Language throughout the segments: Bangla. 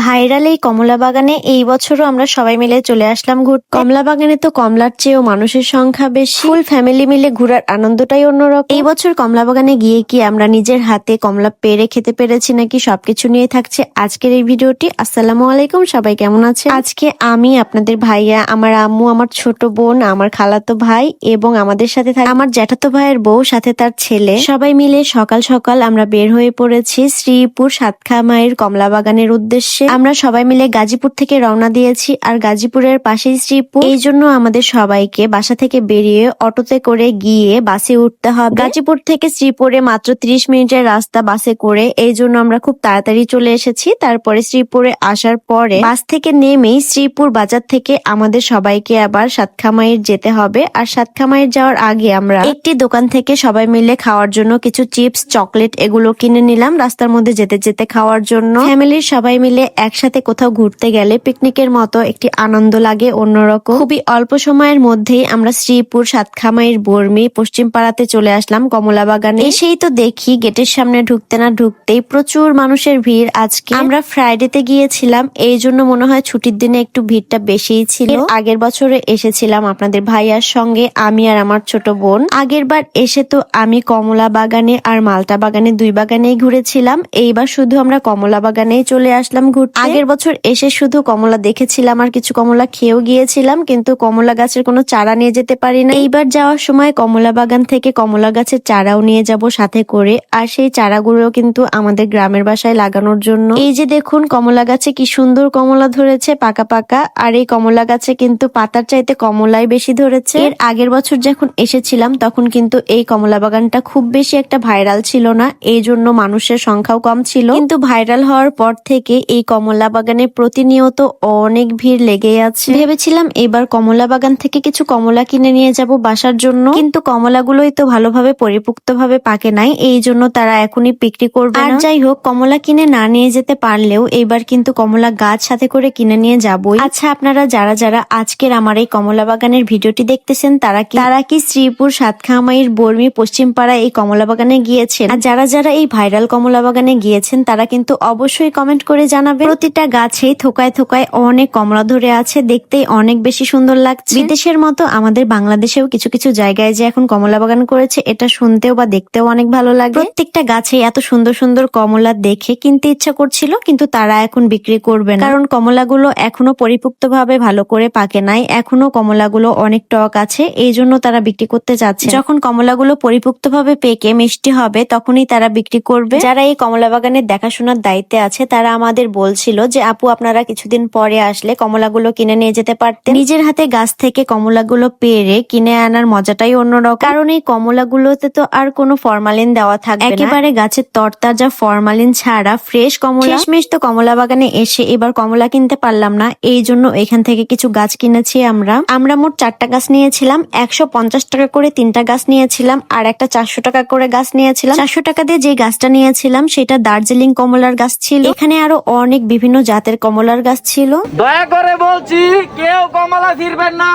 ভাইরাল এই কমলা বাগানে এই বছরও আমরা সবাই মিলে চলে আসলাম ঘুরতে। কমলা বাগানে তো কমলার চেয়েও মানুষের সংখ্যা বেশি। ফুল ফ্যামিলি মিলে ঘোরার আনন্দটাই অন্যরকম। এই বছর কমলা বাগানে গিয়ে কি আমরা নিজের হাতে কমলা পেরে খেতে পেরেছি নাকি সবকিছু নিয়ে থাকছে আজকের এই ভিডিওটি? আসসালামু আলাইকুম, সবাই কেমন আছে আজকে আমি, আপনাদের ভাইয়া, আমার আম্মু, আমার ছোট বোন, আমার খালাতো ভাই এবং আমাদের সাথে থাকে আমার জ্যাঠাতো ভাইয়ের বউ, সাথে তার ছেলে। সবাই মিলে সকাল সকাল আমরা বের হয়ে পড়েছি শ্রীপুর সাতখামাইয়ের কমলা বাগানের উদ্দেশ্যে। আমরা সবাই মিলে গাজীপুর থেকে রওনা দিয়েছি আর গাজীপুরের পাশেই শ্রীপুর। এই জন্য আমাদের সবাইকে বাসা থেকে বেরিয়ে অটোতে করে গিয়ে বাসে উঠতে হবে। গাজীপুর থেকে শ্রীপুরে মাত্র ত্রিশ মিনিটের রাস্তা বাসে করে এই জন্য আমরা খুব তাড়াতাড়ি চলে এসেছি। তারপরে শ্রীপুরে আসার পরে বাস থেকে নেমেই শ্রীপুর বাজার থেকে আমাদের সবাইকে আবার সাতখামাইয়ের যেতে হবে। আর সাতখামাইয়ের যাওয়ার আগে আমরা একটি দোকান থেকে সবাই মিলে খাওয়ার জন্য কিছু চিপস, চকলেট এগুলো কিনে নিলাম। রাস্তার মধ্যে যেতে যেতে খাওয়ার জন্য। ফ্যামিলির সবাই মিলে একসাথে কোথাও ঘুরতে গেলে পিকনিকের মতো একটি আনন্দ লাগে অন্যরকম। খুবই অল্প সময়ের মধ্যেই আমরা শ্রীপুর সাতখামাইয়ের বর্মি, পশ্চিম পাড়াতে চলে আসলাম কমলা বাগানে এসেই তো দেখি গেটের সামনে ঢুকতে না ঢুকতেই প্রচুর মানুষের ভিড় আজকে। আমরা ফ্রাইডেতে গিয়েছিলাম, এই জন্য মনে হয় ছুটির দিনে একটু ভিড়টা বেশিই ছিল। আগের বছরে এসেছিলাম আপনাদের ভাইয়ার সঙ্গে, আমি আর আমার ছোট বোন। আগের বার এসে তো আমি কমলা বাগানে আর মালটা বাগানে দুই বাগানেই ঘুরেছিলাম। এইবার শুধু আমরা কমলা বাগানেই চলে আসলাম ঘুরতে আগের বছর এসে শুধু কমলা দেখেছিলাম, আর কিছু কমলা খেয়েও গিয়েছিলাম, কিন্তু কমলা গাছের কোনো চারা নিয়ে যেতে পারি না এইবার যাওয়ার সময় কমলা বাগান থেকে কমলা গাছের চারাও নিয়ে যাব সাথে করে, আর সেই চারাগুলো কিন্তু আমাদের গ্রামের বাসায় লাগানোর জন্য। এই যে দেখুন, কমলা গাছে কি সুন্দর কমলা ধরেছে, পাকা পাকা। আর এই কমলা গাছে কিন্তু পাতার চাইতে কমলাই বেশি ধরেছে। এর আগের বছর যখন এসেছিলাম, তখন কিন্তু এই কমলা বাগানটা খুব বেশি একটা ভাইরাল ছিল না এই জন্য মানুষের সংখ্যাও কম ছিল। কিন্তু ভাইরাল হওয়ার পর থেকে এই কমলা বাগানে প্রতিনিয়ত অনেক ভিড় লেগে আছে। ভেবেছিলাম এবার কমলা বাগান থেকে কিছু কমলা কিনে নিয়ে যাব বাসার জন্য। কিন্তু কমলাগুলোই তো ভালোভাবে পরিপুক্ত ভাবে পাকে নাই এই জন্য তারা এখনই বিক্রি করবে আর যাই হোক কমলা কিনে না নিয়ে যেতে পারলেও এইবার কিন্তু কমলা গাছ সাথে করে কিনে নিয়ে যাবই। আচ্ছা আপনারা যারা যারা আজকের আমার এই কমলা বাগানের ভিডিওটি দেখতেছেন তারা কি তারা কি শ্রীপুর সাতখামাইয়ের বর্মি পশ্চিম পাড়া এই কমলা বাগানে গিয়েছেন? আর যারা যারা এই ভাইরাল কমলা বাগানে গিয়েছেন তারা কিন্তু অবশ্যই কমেন্ট করে প্রতিটা গাছেই থোকায় থোকায় অনেক কমলা ধরে আছে, দেখতেই অনেক বেশি সুন্দর লাগছে। বিদেশের মতো আমাদের বাংলাদেশেও কিছু কিছু জায়গায় যে এখন কমলা বাগান করেছে, এটা শুনতেও বা দেখতেও অনেক ভালো লাগে। প্রত্যেকটা গাছে এত সুন্দর সুন্দর কমলা দেখে কিনতে ইচ্ছা করছিল, কিন্তু তারা এখন বিক্রি করবে না। কারণ কমলাগুলো এখনও পরিপুক্তভাবে ভালো করে পাকে নাই, এখনও কমলাগুলো অনেক টক আছে, এই জন্য তারা বিক্রি করতে যাচ্ছে যখন কমলাগুলো পরিপুক্তভাবে পেকে মিষ্টি হবে, তখনই তারা বিক্রি করবে। যারা এই কমলা বাগানের দেখাশোনার দায়িত্বে আছে, তারা আমাদের বলছিল যে, আপু, আপনারা কিছুদিন পরে আসলে কমলাগুলো কিনে নিয়ে যেতে পারতেন। নিজের হাতে গাছ থেকে কমলাগুলো পেরে কিনে আনার মজাটাই অন্যরকম। কারণ এই কমলাগুলোতে তো আর কোনো ফরমালিন দেওয়া থাকবে একেবারে গাছের তরতাজা ফরমালিন ছাড়া ফ্রেশ কমলা। শেষমেশ তো কমলা বাগানে এসে এবার কমলা কিনতে পারলাম না। এই জন্য এখান থেকে কিছু গাছ কিনেছি আমরা। আমরা মোট চারটা গাছ নিয়েছিলাম। একশো পঞ্চাশ টাকা করে তিনটা গাছ নিয়েছিলাম আর একটা চারশো টাকা করে গাছ নিয়েছিলাম। চারশো টাকা দিয়ে যে গাছটা নিয়েছিলাম সেটা দার্জিলিং কমলার গাছ ছিল। এখানে আরও অনেক বিভিন্ন জাতের কমলার গাছ ছিল। দয়া করে বলছি কেউ কমলা ছিড়বেন না।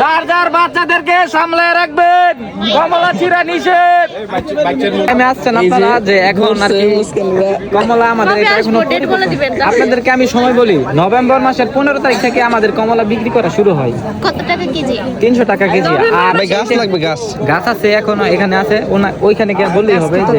যার যার বাচ্চাদেরকে সামলে রাখবেন। কমলা ছিঁড়া নিষেধ। আমি আসছেন আপনারা যে এখন আর কি কমলা আমাদের এটা এখনও আপনাদেরকে আমি সময় বলি নভেম্বর মাসের পনেরো তারিখ থেকে আমাদের কমলা বিক্রি করা শুরু হয়। কত টাকা কেজি? তিনশো টাকা কেজি। আর গাছ লাগবে গাছ। গাছ আছে এখনও এখানে আছে ওইখানে গিয়ে বললেই হবে যে